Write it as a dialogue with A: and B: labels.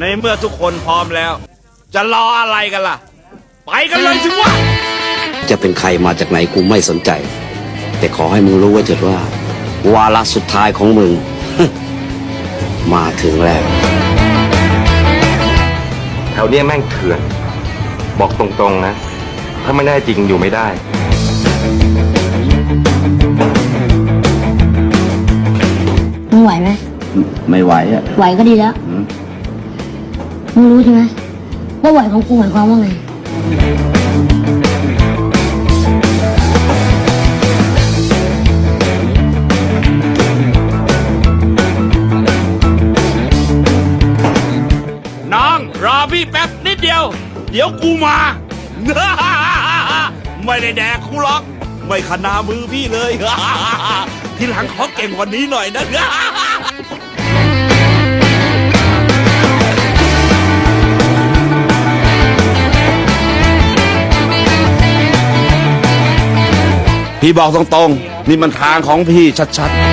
A: ในเมื่อทุกคนพร้อมแล้ว จะรออะไรกันล่ะ ไปกันเลยสิวะ
B: จะเป็นใครมาจากไหนกูไม่สนใจ แต่ขอให้มึงรู้ไว้เถิดว่า วาระสุดท้ายของมึง มาถึงแล้ว
C: แถวเนี้ยแม่งเถื่อน บอกตรงๆนะ ถ้าไม่ได้จริงอยู่ไม่ได้
D: มึงไหวไหม
B: ไม่ไหวอะ
D: ไหวก็ดีแล้ว
B: อืม
D: มึงรู้ใช่ไหมว่าไหวของกูหมายความว่าไง
A: น้องรอพี่แป๊บนิดเดียว เดี๋ยวกูมา ไม่ได้แดกกูหรอก ไม่ขนามือพี่เลย ทีหลังขอเก่งกว่านี้หน่อยนะ พี่บอกตรงๆ นี่มันทางของพี่ชัดๆ